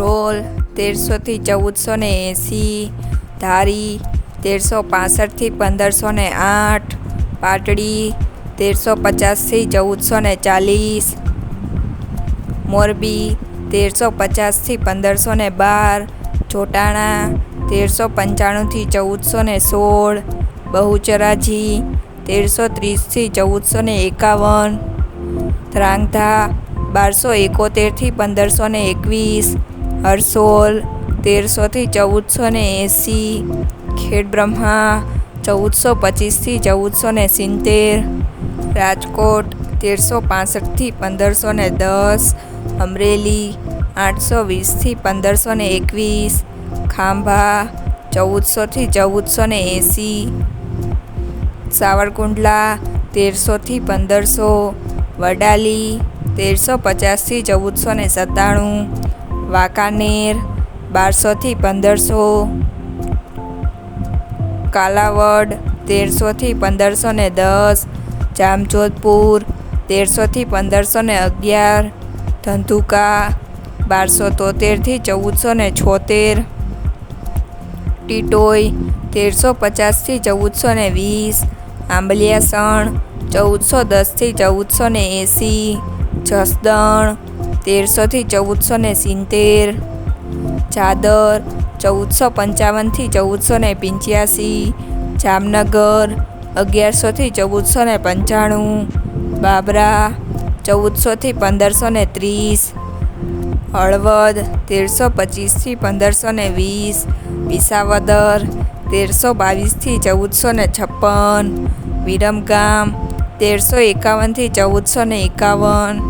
ત્રોલ તેરસોથી ચૌદસો ને એંસી, ધારી તેરસો પાસઠથી પંદરસો ને આઠ, પાટડી તેરસો પચાસથી ચૌદસો ને ચાલીસ, મોરબી તેરસો પચાસથી પંદરસો ને બાર, ચોટાણા તેરસો પંચાણુંથી ચૌદસો ને સોળ, બહુચરાજી તેરસો ત્રીસથી ચૌદસો ને એકાવન ધ્રાંગધા બારસો એકોતેરથી પંદરસો ને એકવીસ હરસોલ તેરસોથી ચૌદસો ને એંસી ખેડબ્રહ્મા ચૌદસો પચીસથી ચૌદસો ને સિત્તેર, રાજકોટ તેરસો પાસઠથી પંદરસો ને દસ, અમરેલી આઠસો વીસથી પંદરસો ને એકવીસ, ખાંભા ચૌદસોથી ચૌદસો ને એંસી, સાવરકુંડલા તેરસોથી પંદરસો, વડાલી તેરસો પચાસથી ચૌદસો ને સત્તાણું વાંકાનેર, બારસોથી પંદરસો, કાલાવડ, તેરસોથી પંદરસો ને દસ, જામજોધપુર, તેરસોથી પંદરસો ને અગિયાર, ધંધુકા, બારસો તોતેરથી ચૌદસો ને છોતેર, ટીટોઈ, તેરસો પચાસથી ચૌદસો ને વીસ, આંબલિયાસણ, ચૌદસો દસથી ચૌદસો ને એંસી, જસદણ તેરસોથી ચૌદસો ને સિત્તેર, ચાદર ચૌદસો પંચાવનથી ચૌદસો ને પંચ્યાસી, જામનગર અગિયારસોથી ચૌદસો ને પંચાણું, બાબરા ચૌદસોથી પંદરસો ને ત્રીસ, હળવદ તેરસો પચીસથી પંદરસો ને વીસ, વિસાવદર તેરસો બાવીસથી ચૌદસો ને છપ્પન, વિરમગામ તેરસો એકાવનથી ચૌદસો ને એકાવન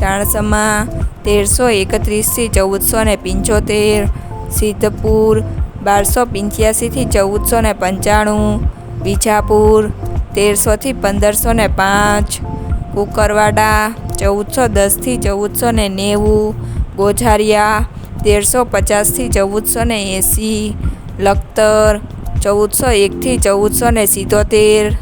ચાણસમા તેરસો એકત્રીસથી ચૌદસો ને પંચોતેર, સિદ્ધપુર બારસો પંચ્યાસીથી ચૌદસો ને પંચાણું બીજાપુર તેરસોથી પંદરસો ને પાંચ, કુકરવાડા ચૌદસો દસથી ચૌદસો ને નેવું, ગોઝારિયા તેરસો પચાસથી ચૌદસો ને એંસી, લખતર ચૌદસો એકથી ચૌદસો ને સિત્તોતેર,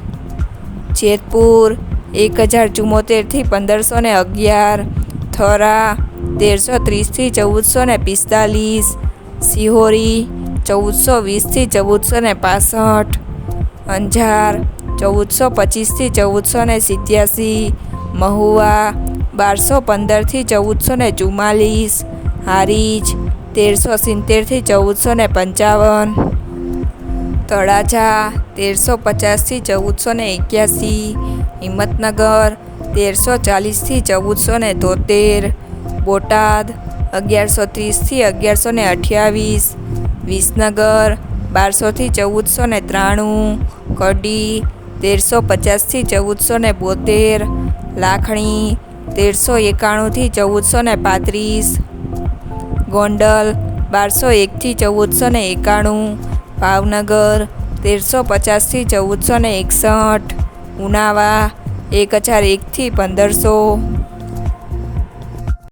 જેતપુર એક હજાર ચુમ્મોતેરથી પંદરસો ને અગિયાર, થરા તેરસો ત્રીસથી ચૌદસો ને પિસ્તાલીસ, સિહોરી ચૌદસો વીસથી ચૌદસો ને પાસઠ, અંજાર ચૌદસો પચીસથી ચૌદસો ને સિત્યાસી, મહુવા બારસો પંદરથી ચૌદસો ને ચુમ્માલીસ, હારીજ તેરસો સિત્તેરથી ચૌદસો ને પંચાવન. તળાજા તેરસો પચાસથી ચૌદસો ને એક્યાસી, હિંમતનગર તેરસો ચાલીસથી ચૌદસો ને તોતેર, બોટાદ અગિયારસો ત્રીસથી અગિયારસો ને અઠ્યાવીસ, વિસનગર બારસોથી ચૌદસો ને ત્રાણું, કડી તેરસો પચાસથી ચૌદસો ને બોતેર, લાખણી તેરસો એકાણુંથી ચૌદસો ને પાંત્રીસ, ગોંડલ બારસો એકથી ચૌદસો ને એકાણું ભાવનગર તેરસો પચાસથી ચૌદસો ને એકસઠ ઉનાવા એક હજાર એકથી પંદરસો.